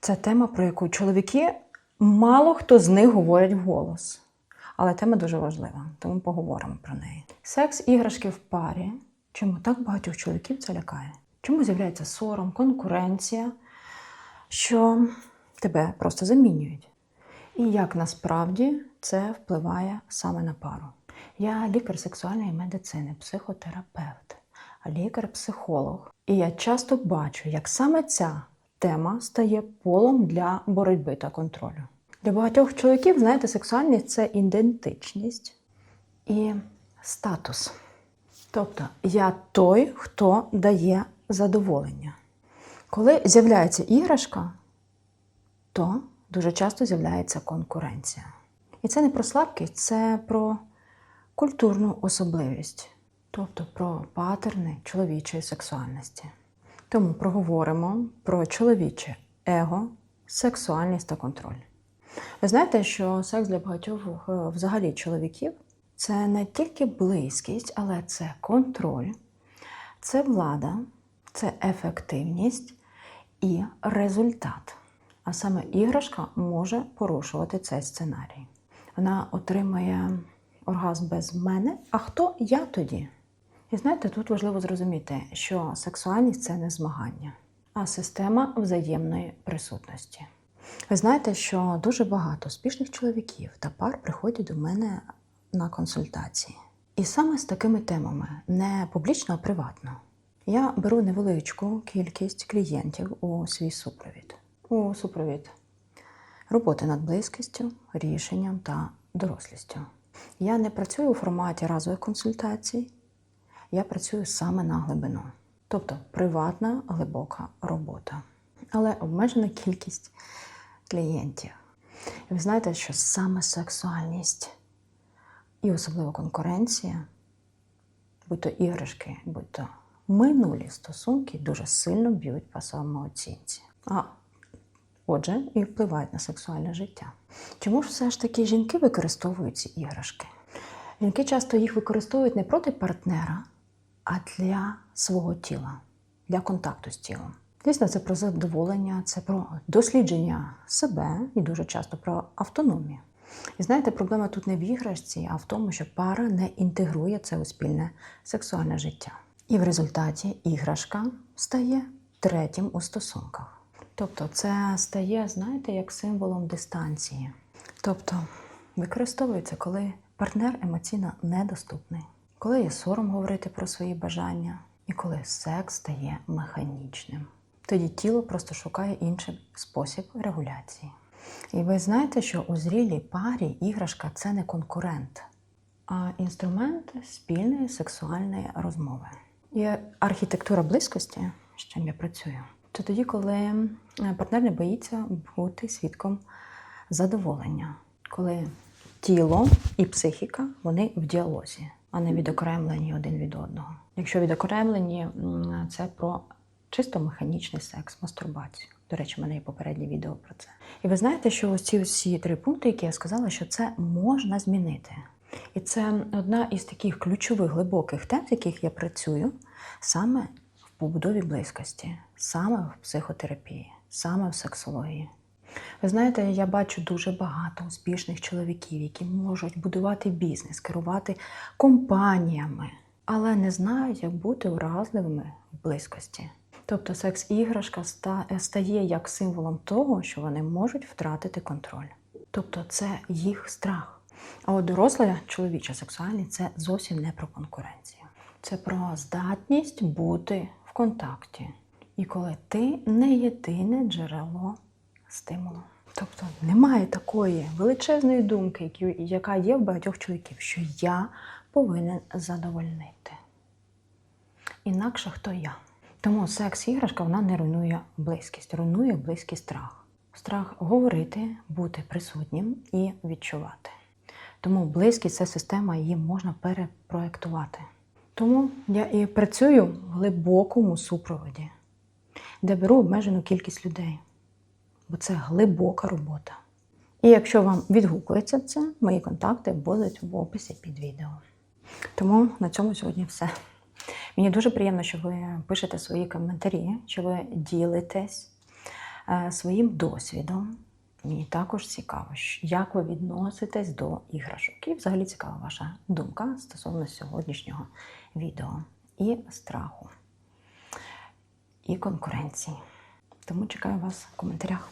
Це тема, про яку чоловіки мало хто з них говорять вголос. Але тема дуже важлива, тому поговоримо про неї. Секс іграшки в парі. Чому так багатьох чоловіків це лякає? Чому з'являється сором, конкуренція, що тебе просто замінюють? І як насправді це впливає саме на пару? Я лікар сексуальної медицини, психотерапевт, лікар-психолог. І я часто бачу, як саме ця тема стає полом для боротьби та контролю. Для багатьох чоловіків, знаєте, сексуальність це ідентичність і статус. Тобто я той, хто дає задоволення. Коли з'являється іграшка, то дуже часто з'являється конкуренція. І це не про слабкість, це про культурну особливість, тобто про патерни чоловічої сексуальності. Тому проговоримо про чоловіче его, сексуальність та контроль. Ви знаєте, що секс для багатьох е, взагалі чоловіків це не тільки близькість, але це контроль, це влада, це ефективність і результат. А саме іграшка може порушувати цей сценарій. Вона отримує оргазм без мене. А хто я тоді? І знаєте, тут важливо зрозуміти, що сексуальність це не змагання, а система взаємної присутності. Ви знаєте, що дуже багато успішних чоловіків та пар приходять до мене на консультації. І саме з такими темами, не публічно, а приватно. Я беру невеличку кількість клієнтів у свій супровід. У супровід роботи над близькістю, рішенням та дорослістю. Я не працюю у форматі разових консультацій, я працюю саме на глибину, тобто приватна глибока робота, але обмежена кількість клієнтів. І ви знаєте, що саме сексуальність і особливо конкуренція, будь то іграшки, будь то минулі стосунки дуже сильно б'ють по самооцінці. А отже, і впливають на сексуальне життя. Чому ж все ж таки жінки використовують ці іграшки? Жінки часто їх використовують не проти партнера, а для свого тіла, для контакту з тілом. Дійсно, це про задоволення, це про дослідження себе і дуже часто про автономію. І знаєте, проблема тут не в іграшці, а в тому, що пара не інтегрує це у спільне сексуальне життя. І в результаті іграшка стає третім у стосунках. Тобто, це стає, знаєте, як символом дистанції. Тобто використовується, коли партнер емоційно недоступний, коли є сором говорити про свої бажання, і коли секс стає механічним. Тоді тіло просто шукає інший спосіб регуляції. І ви знаєте, що у зрілій парі іграшка це не конкурент, а інструмент спільної сексуальної розмови. І архітектура близькості, з чим я працюю, це тоді, коли партнер не боїться бути свідком задоволення, коли тіло і психіка вони в діалозі, а не відокремлені один від одного. Якщо відокремлені, це про чисто механічний секс, мастурбацію. До речі, в мене є попереднє відео про це. І ви знаєте, що ось ці всі три пункти, які я сказала, що це можна змінити. І це одна із таких ключових глибоких тем, з яких я працюю, саме в побудові близькості, саме в психотерапії, саме в сексології. Ви знаєте, я бачу дуже багато успішних чоловіків, які можуть будувати бізнес, керувати компаніями, але не знають, як бути вразливими в близькості. Тобто секс-іграшка стає як символом того, що вони можуть втратити контроль. Тобто це їх страх. А от доросла чоловіча сексуальність це зовсім не про конкуренцію. Це про здатність бути в контакті. І коли ти не єдине джерело стимулу. Тобто немає такої величезної думки, яка є в багатьох чоловіків, що я повинен задовольнити. Інакше хто я. Тому секс-іграшка вона не руйнує близькість, руйнує близький страх. Страх говорити, бути присутнім і відчувати. Тому близькість це система, її можна перепроектувати. Тому я і працюю в глибокому супроводі, де беру обмежену кількість людей, бо це глибока робота. І якщо вам відгукується це, мої контакти будуть в описі під відео. Тому на цьому сьогодні все. Мені дуже приємно, що ви пишете свої коментарі, що ви ділитесь е, своїм досвідом. Мені також цікаво, як ви відноситесь до іграшок. І взагалі цікава ваша думка стосовно сьогоднішнього відео і страху, і конкуренції. Тому чекаю вас в коментарях.